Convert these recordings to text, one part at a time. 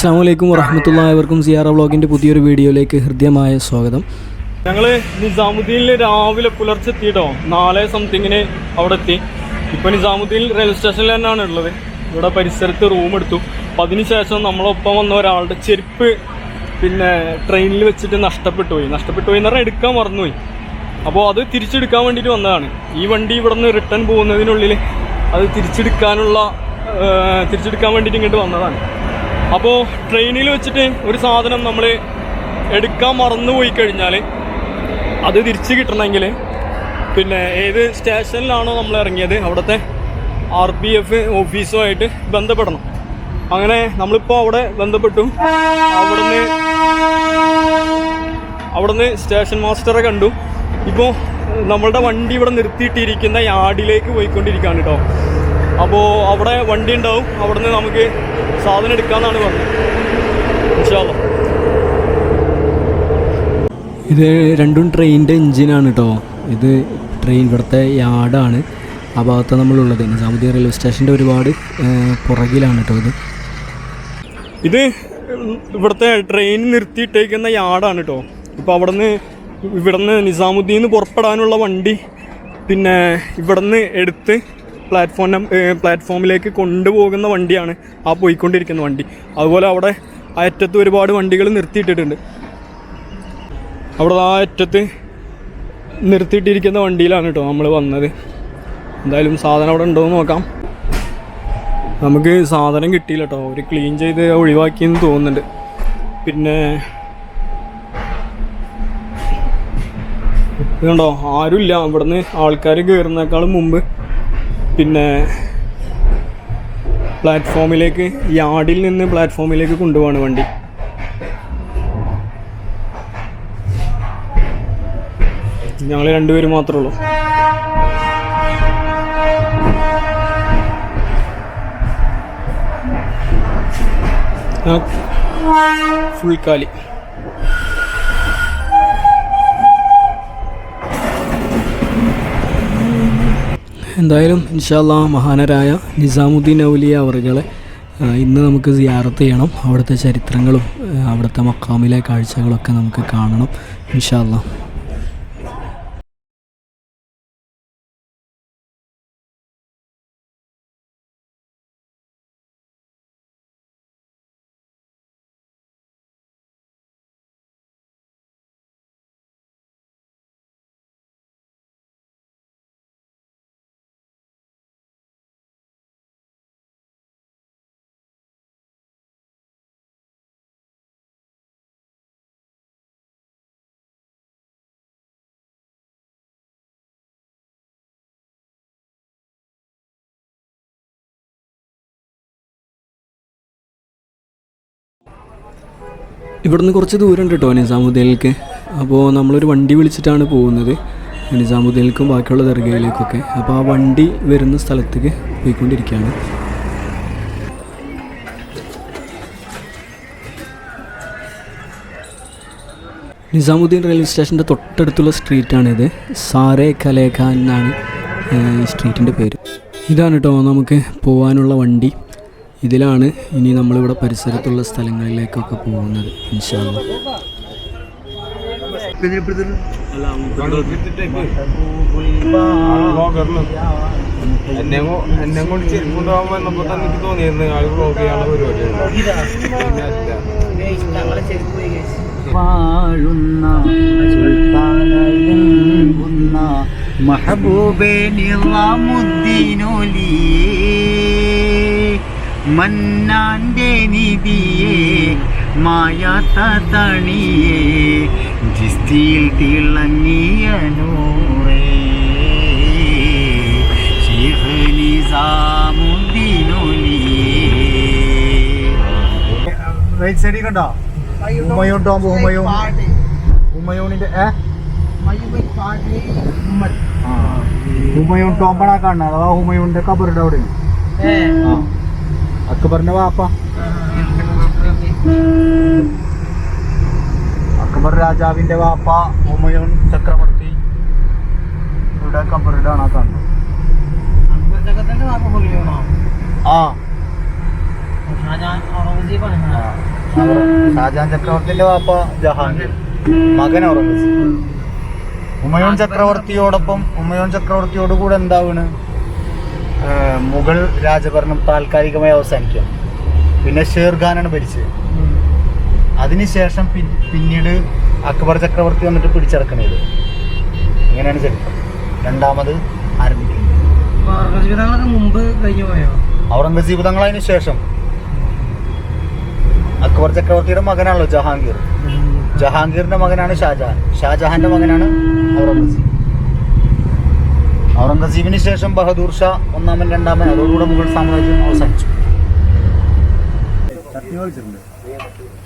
അസ്സാം വലൈക്കും വറഹമത്തുള്ളവർക്കും സിയാറ വ്ളോഗിന്റെ പുതിയൊരു വീഡിയോയിലേക്ക് ഹൃദ്യമായ സ്വാഗതം. ഞങ്ങൾ നിസാമുദ്ദീനിൽ രാവിലെ പുലർച്ചെ എത്തിയിട്ടോ നാളെ സംതിങ്ങിന് അവിടെ എത്തി ഇപ്പോൾ നിസാമുദ്ദീൻ റെയിൽവേ സ്റ്റേഷനിൽ തന്നെയാണ് ഉള്ളത്. ഇവിടെ പരിസരത്ത് റൂം എടുത്തു. അപ്പൊ അതിനുശേഷം നമ്മളൊപ്പം വന്ന ഒരാളുടെ ചെരുപ്പ് പിന്നെ ട്രെയിനിൽ വെച്ചിട്ട് നഷ്ടപ്പെട്ടു പോയി നഷ്ടപ്പെട്ടു പോയി എന്ന് പറഞ്ഞാൽ എടുക്കാൻ മറന്നുപോയി. അപ്പോൾ അത് തിരിച്ചെടുക്കാൻ വേണ്ടിയിട്ട് വന്നതാണ്. ഈ വണ്ടി ഇവിടെ നിന്ന് റിട്ടേൺ പോകുന്നതിനുള്ളിൽ അത് തിരിച്ചെടുക്കാനുള്ള തിരിച്ചെടുക്കാൻ വേണ്ടിയിട്ട് ഇങ്ങോട്ട് വന്നതാണ്. അപ്പോൾ ട്രെയിനിൽ വെച്ചിട്ട് ഒരു സാധനം നമ്മൾ എടുക്കാൻ മറന്നു പോയി കഴിഞ്ഞാൽ അത് തിരിച്ച് കിട്ടണമെങ്കിൽ പിന്നെ ഏത് സ്റ്റേഷനിലാണോ നമ്മൾ ഇറങ്ങിയത് അവിടുത്തെ ആർ പി എഫ് ഓഫീസുമായിട്ട് ബന്ധപ്പെടണം. അങ്ങനെ നമ്മളിപ്പോൾ അവിടെ ബന്ധപ്പെട്ടു. അവിടുന്ന് അവിടുന്ന് സ്റ്റേഷൻ മാസ്റ്ററെ കണ്ടു. ഇപ്പോൾ നമ്മളുടെ വണ്ടി ഇവിടെ നിർത്തിയിട്ടിരിക്കുന്ന യാർഡിലേക്ക് പോയിക്കൊണ്ടിരിക്കുകയാണ് കേട്ടോ അപ്പോൾ അവിടെ വണ്ടി ഉണ്ടാവും. അവിടുന്ന് നമുക്ക് സാധനം എടുക്കാമെന്നാണ് പറഞ്ഞത്. ഇൻഷാല്ലോ ഇത് രണ്ടും ട്രെയിനിന്റെ എഞ്ചിനാണ് കേട്ടോ ഇത് ട്രെയിൻ ഇവിടുത്തെ യാർഡാണ്. ആ ഭാഗത്ത് നമ്മളുള്ളത്. നിസാമുദ്ദീൻ റെയിൽവേ സ്റ്റേഷന്റെ ഒരുപാട് പുറകിലാണ് കേട്ടോ ഇത്. ഇത് ഇവിടുത്തെ ട്രെയിൻ നിർത്തിയിട്ടേക്കുന്ന യാർഡാണ് കേട്ടോ ഇപ്പോൾ അവിടുന്ന് ഇവിടുന്ന് നിസാമുദ്ദീന്ന് പുറപ്പെടാനുള്ള വണ്ടി പിന്നെ ഇവിടുന്ന് എടുത്ത് പ്ലാറ്റ്ഫോം പ്ലാറ്റ്ഫോമിലേക്ക് കൊണ്ടുപോകുന്ന വണ്ടിയാണ് ആ പോയിക്കൊണ്ടിരിക്കുന്ന വണ്ടി. അതുപോലെ അവിടെ അറ്റത്ത് ഒരുപാട് വണ്ടികൾ നിർത്തിയിട്ടിട്ടുണ്ട്. അവിടെ ആ അറ്റത്ത് നിർത്തിയിട്ടിരിക്കുന്ന വണ്ടിയിലാണ് കേട്ടോ നമ്മൾ വന്നത്. എന്തായാലും സാധനം അവിടെ ഉണ്ടോ എന്ന് നോക്കാം. നമുക്ക് സാധനം കിട്ടിയില്ല കേട്ടോ. അവർ ക്ലീൻ ചെയ്ത് ഒഴിവാക്കിയെന്ന് തോന്നുന്നുണ്ട്. പിന്നെ ഇതുണ്ടോ? ആരുമില്ല. ഇവിടുന്ന് ആൾക്കാർ കയറുന്നേക്കാളും മുമ്പ് പിന്നെ പ്ലാറ്റ്ഫോമിലേക്ക് യാർഡിൽ നിന്ന് പ്ലാറ്റ്ഫോമിലേക്ക് കൊണ്ടുപോവാണ് വണ്ടി. ഞങ്ങൾ രണ്ടുപേര് മാത്രമേ ഉള്ളൂ. ഫുൾ കാലി. എന്തായാലും ഇൻഷാല്ല മഹാനരായ നിസാമുദ്ദീൻ ഔലിയ അവറുകളെ ഇന്ന് നമുക്ക് സിയാറത്ത് ചെയ്യണം. അവിടുത്തെ ചരിത്രങ്ങളും അവിടുത്തെ മക്കാമിലെ കാഴ്ചകളൊക്കെ നമുക്ക് കാണണം. ഇൻഷാല്ല ഇവിടുന്ന് കുറച്ച് ദൂരമുണ്ട് കേട്ടോ നിസാമുദ്ദീനിലേക്ക്. അപ്പോൾ നമ്മളൊരു വണ്ടി വിളിച്ചിട്ടാണ് പോകുന്നത് നിസാമുദ്ദീനിലേക്കും ബാക്കിയുള്ള ദർഗയിലേക്കൊക്കെ. അപ്പോൾ ആ വണ്ടി വരുന്ന സ്ഥലത്തേക്ക് പോയിക്കൊണ്ടിരിക്കുകയാണ്. നിസാമുദ്ദീൻ റെയിൽവേ സ്റ്റേഷന്റെ തൊട്ടടുത്തുള്ള സ്ട്രീറ്റാണിത്. സാറെ കലേഖാൻ എന്നാണ് സ്ട്രീറ്റിന്റെ പേര്. ഇതാണ് കേട്ടോ നമുക്ക് പോകാനുള്ള വണ്ടി. ഇതിലാണ് ഇനി നമ്മളിവിടെ പരിസരത്തുള്ള സ്ഥലങ്ങളിലേക്കൊക്കെ പോകുന്നത് ഇൻഷാല്ല എന്നെ കൊ- എന്നെ കൊണ്ട് ചെരുപ്പ് കൊണ്ടുപോകാൻ വന്നപ്പോ തന്നെ എനിക്ക് തോന്നിയിരുന്നു ആൾ ബ്ലോഗ് ചെയ്യാനുള്ള പരിപാടിയാണ് വാഴുന്ന സുൽത്താനയങ്ങുന്ന മഹബൂബേ നിളാമുദ്ദീനൊലി മന്നാന്റെ നിധിയെ മായാത്ത തണിയെ ജിസ്തിയിൽ തിളങ്ങിയ നൂറേ. റൈറ്റ് സൈഡിൽ കണ്ടോ? ഹുമയൂൺ ടോംബ് ഹുമയൂൺ ഹുമയൂണിന്റെ ഏ. ഹുമയൂൺ ടോംബാണ് കാണുന്നത് അഥവാ ഹുമയൂണിന്റെ കബറുടെ. അക്ബറിന്റെ വാപ്പ. അക്ബർ രാജാവിന്റെ വാപ്പ ഹുമയൂൺ ചക്രവർത്തി. ഇവിടെ കബറിടാണ് ആ കാണുന്നത്. ആ. ഷാജാൻ ചക്രവർത്തിന്റെ വാപ്പ ജഹാംഗീർ. മകൻ ഔറംഗസീബ്. ഉമയൂൺ ചക്രവർത്തിയോടൊപ്പം ഉമയൂൺ ചക്രവർത്തിയോട് കൂടെ എന്താവാണ്? മുഗൾ രാജഭരണം താൽക്കാലികമായി അവസാനിക്കുക. പിന്നെ ഷേർഖാനാണ് ഭരിച്ചത്. അതിനുശേഷം പിന്നീട് അക്ബർ ചക്രവർത്തി വന്നിട്ട് പിടിച്ചടക്കണത്. അങ്ങനെയാണ് ചരിത്രം. രണ്ടാമത് ആരംഭിക്കുന്നത് ഔറംഗസീബ് തങ്ങൾ അതിന് ശേഷം. അക്ബർ ചക്രവർത്തിയുടെ മകനാണല്ലോ ജഹാംഗീർ. ജഹാംഗീറിന്റെ മകനാണ് ഷാജഹാൻ. ഷാജഹാന്റെ മകനാണ് ഔറംഗസീബ്. ഔറംഗസീബിന് ശേഷം ബഹദൂർ ഷാ ഒന്നാമൻ രണ്ടാമൻ അതോടുകൂടെ മുഗൾ സാമ്രാജ്യം അവസാനിച്ചു. ചട്നി ഒഴിച്ചിട്ടുണ്ട്.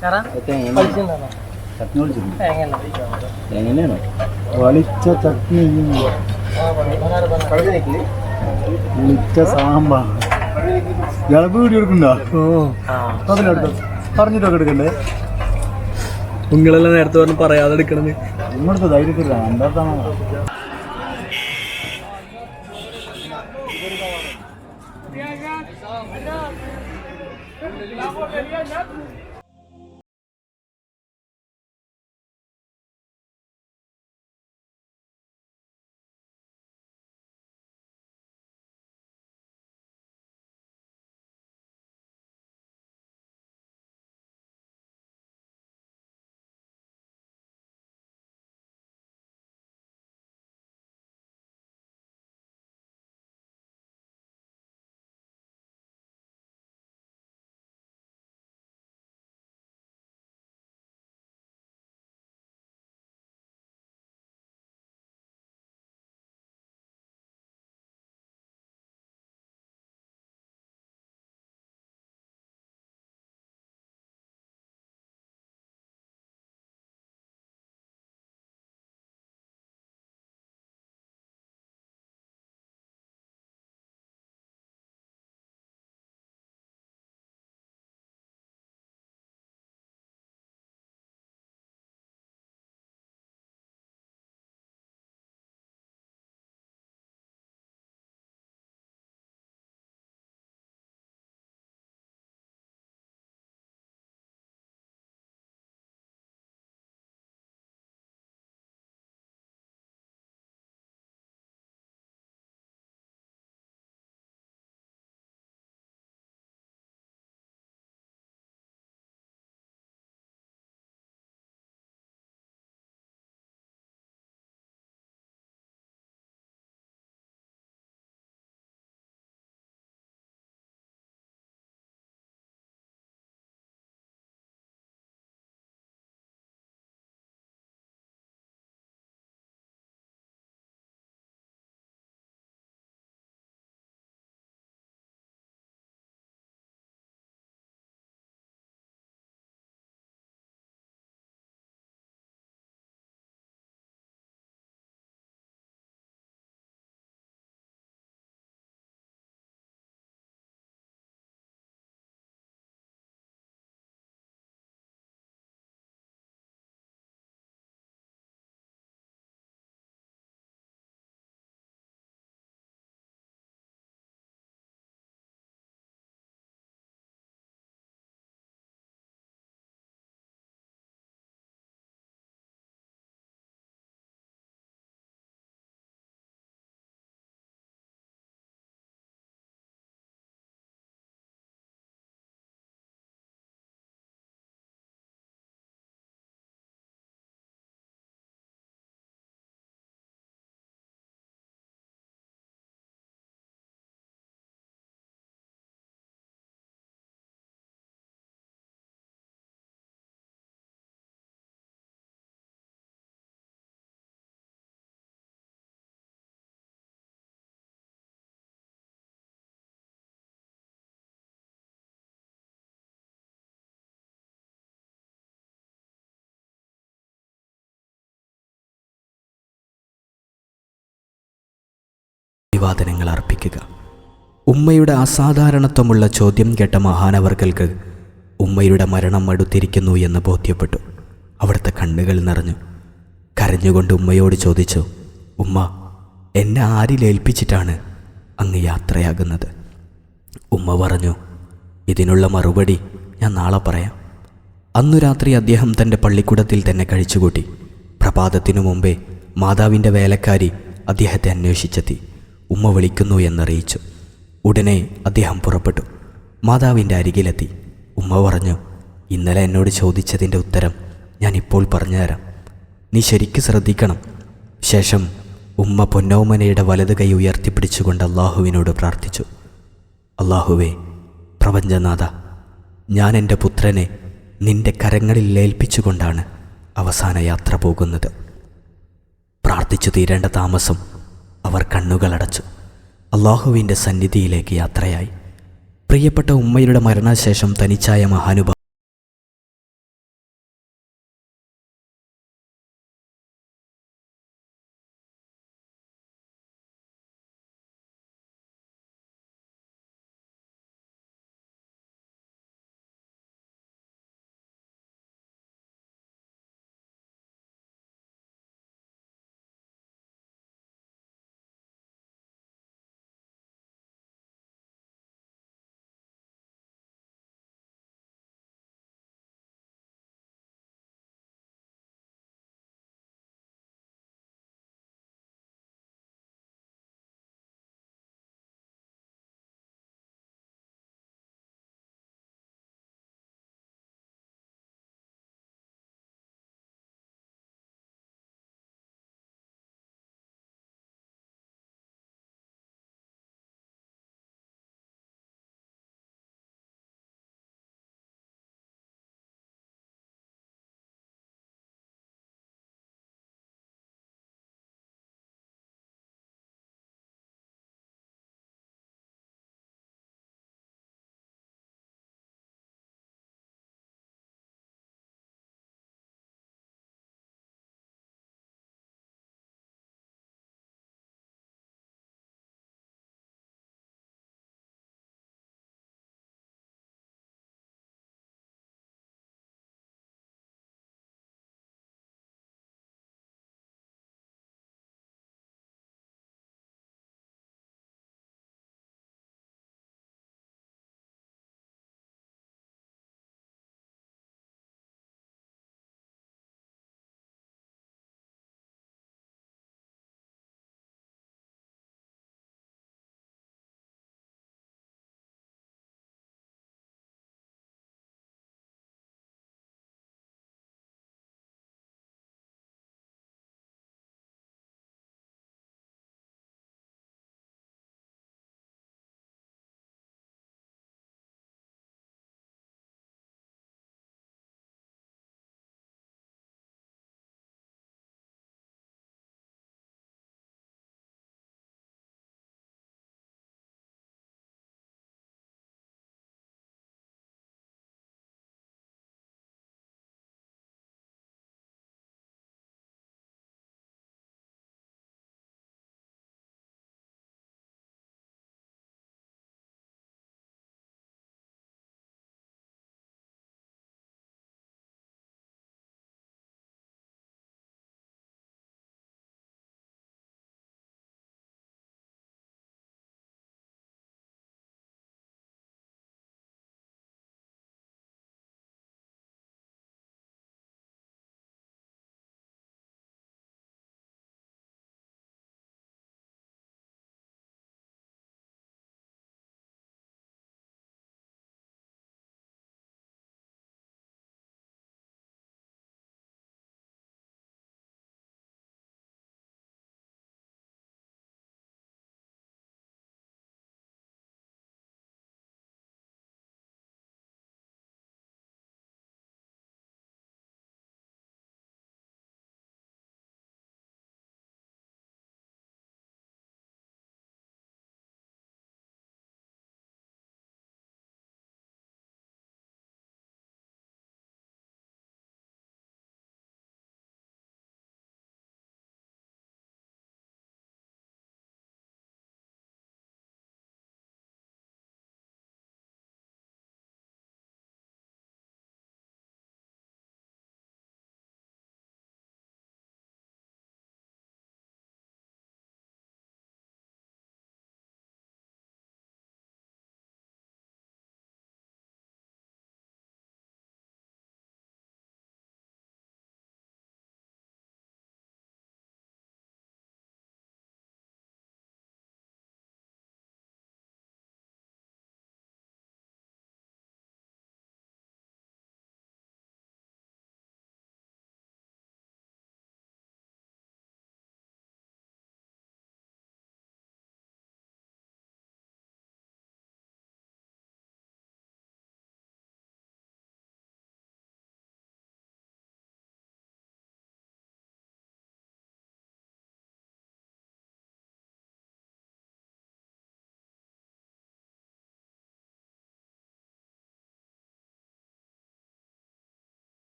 ഷാറാ കളിച്ചിട്ടുണ്ടോ ചട്നി ഒഴിച്ചിട്ടുണ്ട്. എങ്ങനെ? എങ്ങനെയാണോ? വളിച്ച ചട്നി വിളിച്ച സാമ്പാർ ഇയാളെ വീഡിയോ എടുക്കണ്ടോ? അതിലെടുത്തോ പറഞ്ഞിട്ടൊക്കെ എടുക്കണ്ടേ? നിങ്ങളെല്ലാം നേരത്തെ പറഞ്ഞ് പറയാതെ എടുക്കണത്. ഇങ്ങോട്ട് ധൈര്യത്തില്ല എന്താ അഭിവാദനങ്ങൾ അർപ്പിക്കുക. ഉമ്മയുടെ അസാധാരണത്വമുള്ള ചോദ്യം കേട്ട മഹാനവർകൾക്ക് ഉമ്മയുടെ മരണം അടുത്തിരിക്കുന്നു എന്ന് ബോധ്യപ്പെട്ടു. അവിടുത്തെ കണ്ണുകൾ നിറഞ്ഞു. കരഞ്ഞുകൊണ്ട് ഉമ്മയോട് ചോദിച്ചു ഉമ്മ എന്നെ ആരിലേൽപ്പിച്ചിട്ടാണ് അങ്ങ് യാത്രയാകുന്നത്? ഉമ്മ പറഞ്ഞു ഇതിനുള്ള മറുപടി ഞാൻ നാളെ പറയാം. അന്നു രാത്രി അദ്ദേഹം തന്റെ പള്ളിക്കൂടത്തിൽ തന്നെ കഴിച്ചുകൂട്ടി. പ്രഭാതത്തിനു മുമ്പേ മാതാവിന്റെ വേലക്കാരി അദ്ദേഹത്തെ അന്വേഷിച്ചെത്തി. ഉമ്മ വിളിക്കുന്നു എന്നറിയിച്ചു. ഉടനെ അദ്ദേഹം പുറപ്പെട്ടു. മാതാവിന്റെ അരികിലെത്തി. ഉമ്മ പറഞ്ഞു ഇന്നലെ എന്നോട് ചോദിച്ചതിന്റെ ഉത്തരം ഞാൻ ഇപ്പോൾ പറഞ്ഞുതരാം. നീ ശരിക്ക് ശ്രദ്ധിക്കണം. ശേഷം ഉമ്മ പൊന്നോമനയുടെ വലത് കൈ ഉയർത്തിപ്പിടിച്ചുകൊണ്ട് അള്ളാഹുവിനോട് പ്രാർത്ഥിച്ചു. അള്ളാഹുവേ പ്രപഞ്ചനാഥ ഞാൻ എന്റെ പുത്രനെ നിന്റെ കരങ്ങളിൽ ഏൽപ്പിച്ചുകൊണ്ടാണ് അവസാന യാത്ര പോകുന്നത്. പ്രാർത്ഥിച്ചു തീരേണ്ട താമസം അവർ കണ്ണുകളടച്ചു. അള്ളാഹുവിന്റെ സന്നിധിയിലേക്ക് യാത്രയായി. പ്രിയപ്പെട്ട ഉമ്മയുടെ മരണശേഷം തനിച്ചായ മഹാനുഭ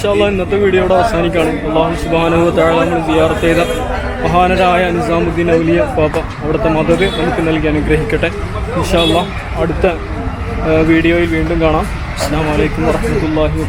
ഇൻഷാല്ല ഇന്നത്തെ വീഡിയോ ഇവിടെ അവസാനിക്കുകയാണ്. അള്ളാഹു സുബാനുഭവ താഴെ നമ്മൾ സിയാർത്ത് ചെയ്ത മഹാനരായ നിസാമുദ്ദീൻ ഔലിയ പാപ്പ അവിടുത്തെ മദത് നമുക്ക് നൽകി അനുഗ്രഹിക്കട്ടെ. ഇൻഷാല്ല അടുത്ത വീഡിയോയിൽ വീണ്ടും കാണാം. അസ്സാം വലൈക്കും വാഹമത്തല്ലാഹി വാ